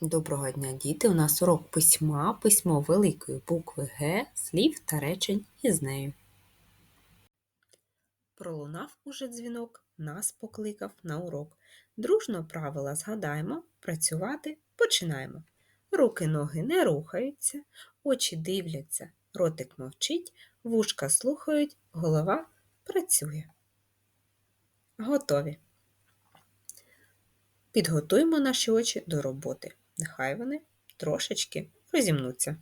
Доброго дня, діти! У нас урок письма, письмо великої букви Г, слів та речень із нею. Пролунав уже дзвінок, нас покликав на урок. Дружно правила згадаємо, працювати починаємо. Руки ноги не рухаються, очі дивляться, ротик мовчить, вушка слухають, голова працює. Готові. Підготуємо наші очі до роботи. Нехай вони трошечки розімнуться.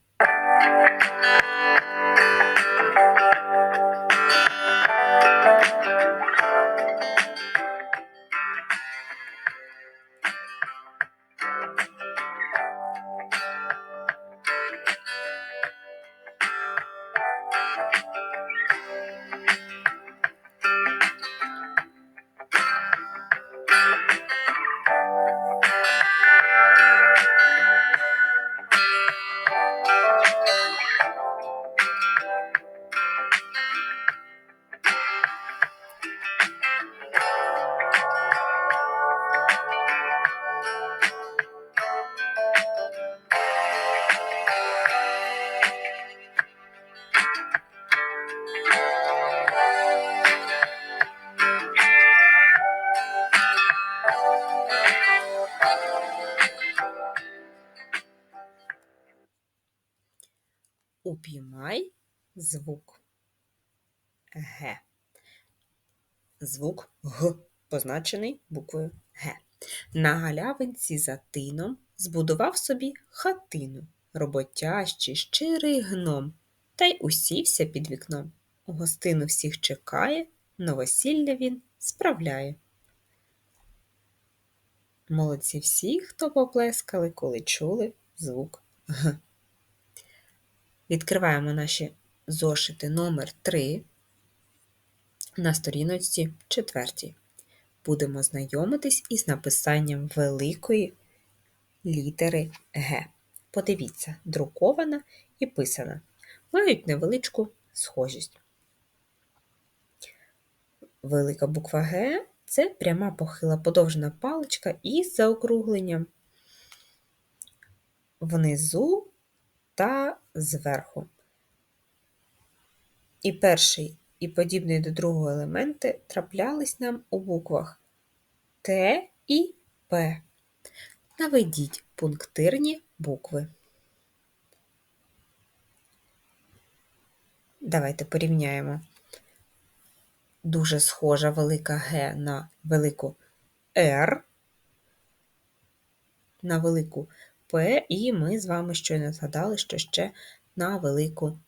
Звук Г. Звук Г, позначений буквою Г. На галявинці за тином збудував собі хатину, роботящий, щирий гном, та й усівся під вікном. У гостину всіх чекає, новосілля він справляє. Молодці всі, хто поплескали, коли чули звук Г. Відкриваємо наші зошити номер 3 на сторіночці 4. Будемо знайомитись із написанням великої літери Г. Подивіться, друкована і писана. Мають невеличку схожість. Велика буква Г це пряма похила подовжена паличка із заокругленням внизу та зверху. І перший, і подібний до другого елементи траплялись нам у буквах Т і П. Наведіть пунктирні букви. Давайте порівняємо. Дуже схожа велика Г на велику Р, на велику П, і ми з вами щойно згадали, що ще на велику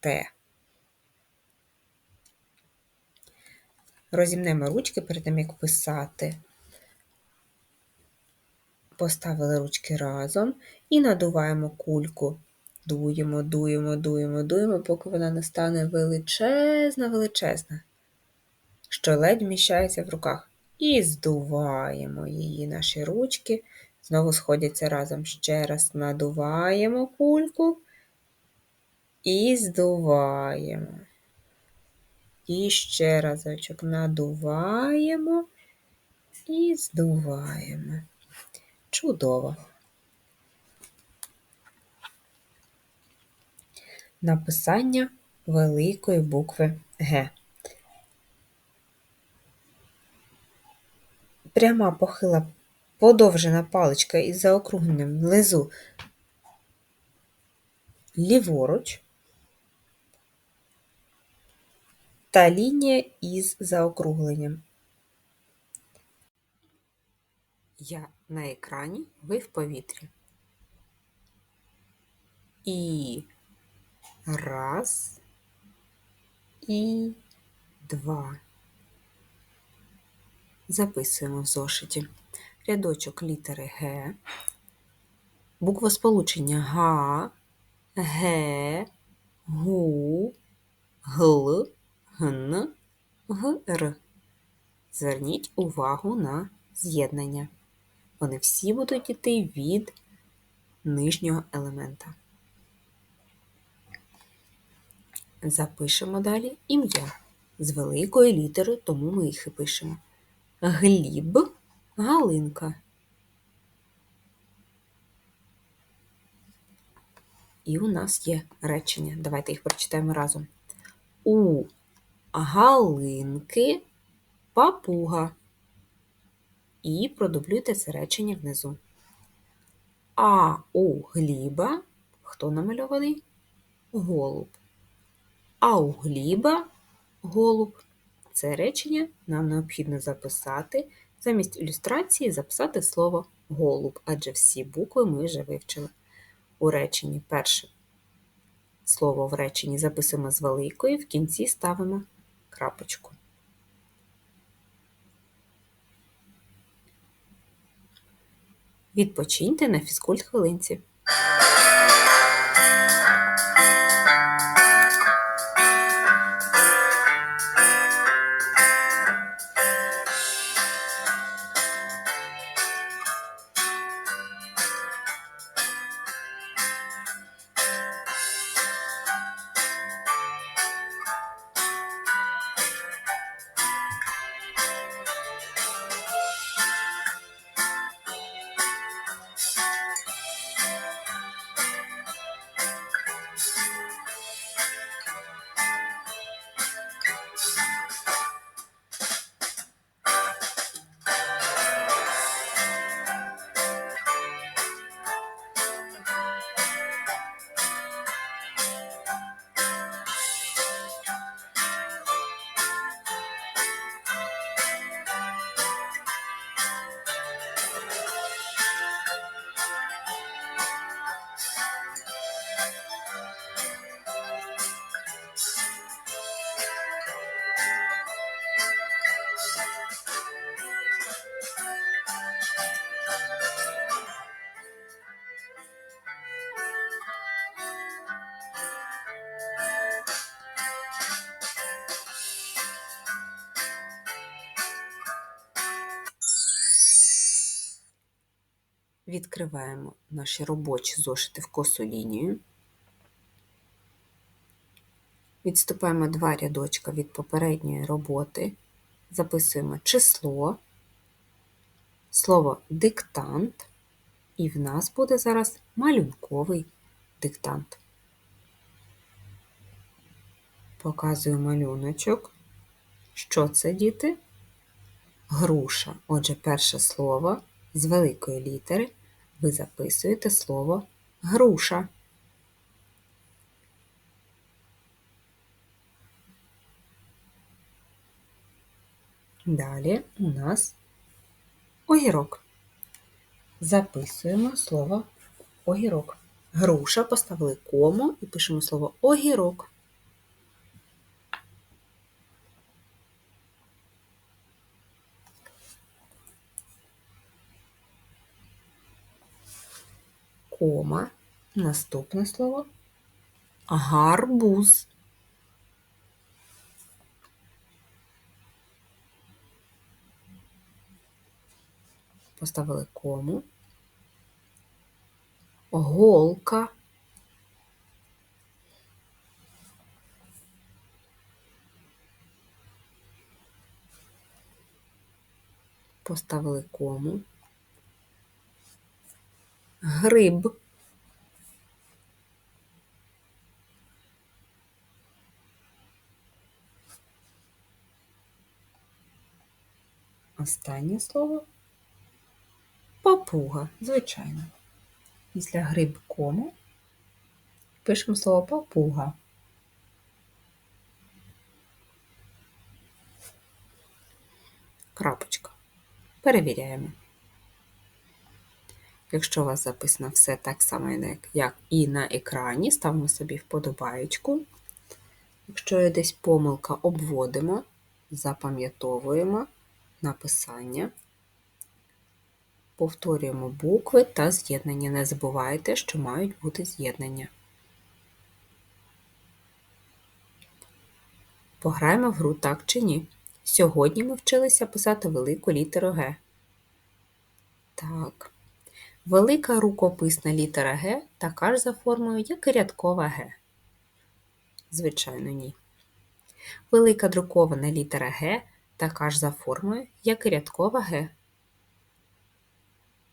Т. Розімнемо ручки перед тим, як писати. Поставили ручки разом і надуваємо кульку. Дуємо, дуємо, дуємо, дуємо, поки вона не стане величезна, величезна, що ледь вміщається в руках. І здуваємо її наші ручки. Знову сходяться разом. Ще раз надуваємо кульку і здуваємо. І ще разочок надуваємо і здуваємо. Чудово. Написання великої букви Г. Пряма похила подовжена паличка із заокругленням внизу ліворуч та лінія із заокругленням. Я на екрані, ви в повітрі. І раз, і два. Записуємо в зошиті рядочок літери Г, буквосполучення Г, Г, ГУ, ГЛ, ГН, ГР. Зверніть увагу на з'єднання. Вони всі будуть йти від нижнього елемента. Запишемо далі ім'я з великої літери, тому ми їх і пишемо. Гліб Галинка. І у нас є речення. Давайте їх прочитаємо разом. У Галинки папуга. І продублюйте це речення внизу. А у Гліба хто намальований? Голуб. А у Гліба голуб. Це речення нам необхідно записати. Замість ілюстрації записати слово голуб, адже всі букви ми вже вивчили. У реченні перше слово в реченні записуємо з великої, в кінці ставимо крапочку. Відпочиньте на фізкульт хвилинці. Відкриваємо наші робочі зошити в косу лінію. Відступаємо два рядочка від попередньої роботи, записуємо число, слово диктант, і в нас буде зараз малюнковий диктант. Показую малюночок. Що це, діти? Груша. Отже, перше слово з великої літери ви записуєте слово груша. Далі у нас огірок. Записуємо слово огірок. Груша поставили кому і пишемо слово огірок. Кома. Наступне слово гарбуз. Поставили кому. Голка. Поставили кому гриб. Останнє слово папуга, звичайно. Після грибкому пишемо слово папуга. Крапочка. Перевіряємо. Якщо у вас записано все так само, як і на екрані, ставимо собі вподобаєчку. Якщо є десь помилка, обводимо, запам'ятовуємо написання, повторюємо букви та з'єднання. Не забувайте, що мають бути з'єднання. Пограємо в гру так чи ні. Сьогодні ми вчилися писати велику літеру Г. Так. Велика рукописна літера Г така ж за формою, як і рядкова Г. Звичайно, ні. Велика друкована літера Г така ж за формою, як і рядкова Г.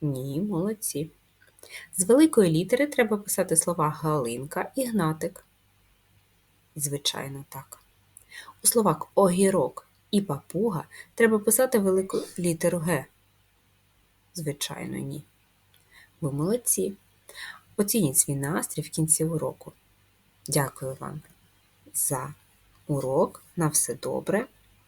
Ні, молодці. З великої літери треба писати слова Галинка і Гнатик. Звичайно, так. У словах огірок і папуга треба писати велику літеру Г. Звичайно, ні. Ви молодці. Оцініть свій настрій в кінці уроку. Дякую вам за урок. На все добре.